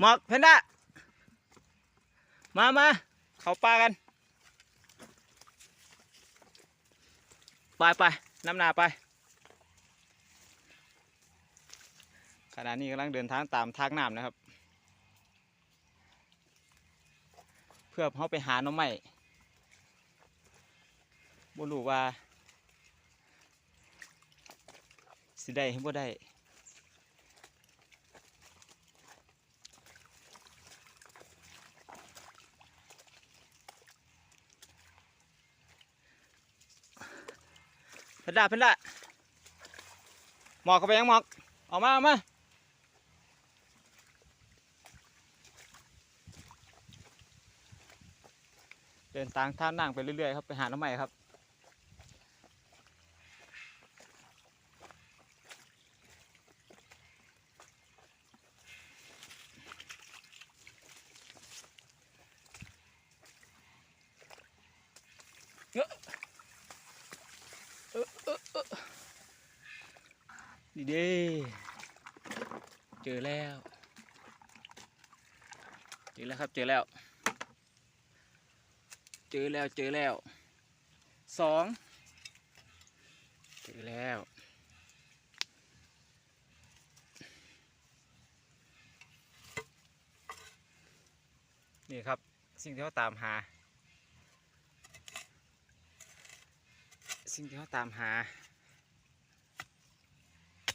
หมอกเพนด้ามามาเขาป่ากัน ไปไปน้ำนาไป ขณะนี้กำลังเดินทางตามทางน้ำนะครับ เพื่อเขาไปหาหน้องใหม่บ่รู้ว่า สิได้หรือบ่ได้ เพนด้าเพนด้าหมอกเข้าไปยังหมอก ออกมาออกมาเดินทางท่านั่งไปเรื่อยๆครับไปหาน้ำใหม่ครับเอะเอะเอะเอะ ดีเด้เจอแล้ว เจอแล้วครับ เจอแล้ว เจอแล้วเจอแล้วสองเจอแล้วนี่ครับสิ่งที่เขาตามหา สิ่งที่เขาตามหา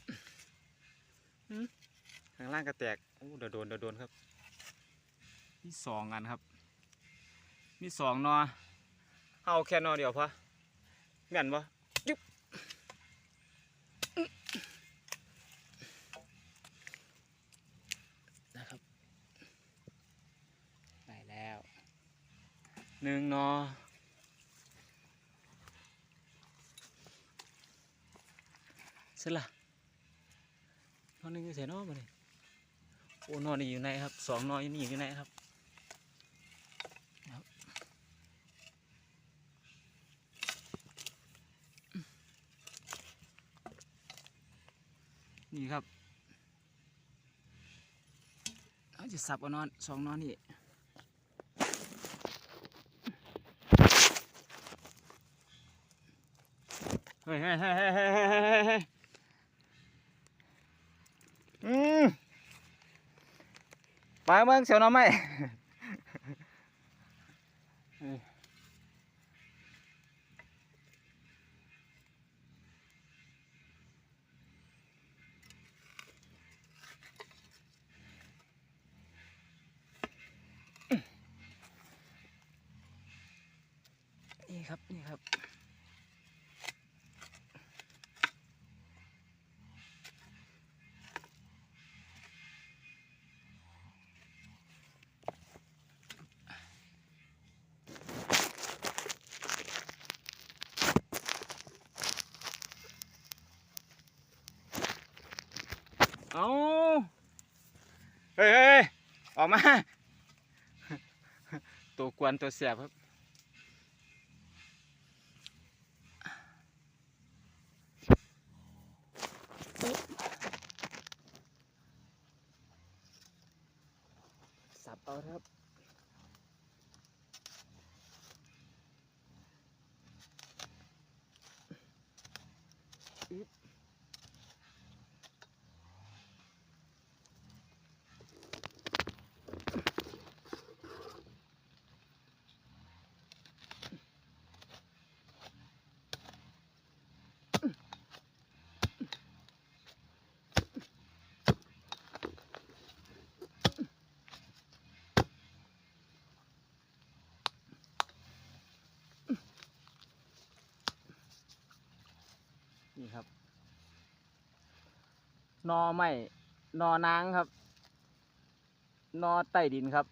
หืม ข้างล่างกระแตกโอ้เดี๋ยวโดนเดี๋ยวโดนครับนี่สองอันครับ มีสองนอเอาแค่นอเดียวพอแม่นปะยึบนะครับได้แล้วหนึ่งนอเสร็จละ อนหนึ่งอยู่ใส่นอมาเลยโอ้นอนอยู่ไหนครับสองนออยู่นี่อยู่ไหนครับนี่ครับเขาจะสับเอานอนสองนอนนี่เฮ้ยเฮ้ยเฮ้ยเฮ้ยเฮ้ยเฮ้ยเฮ้ยเฮ้ยอืม ไปเมืองเสียวนอนไหมนี่ครับ นี่ครับ เอาเฮ้ยเฮ้ยออกมา ตัวกวนตัวเสียบครับสับเอาครับอึ๊บ นี่ครับนอไม่นอนางครับ นอใต้ดินครับ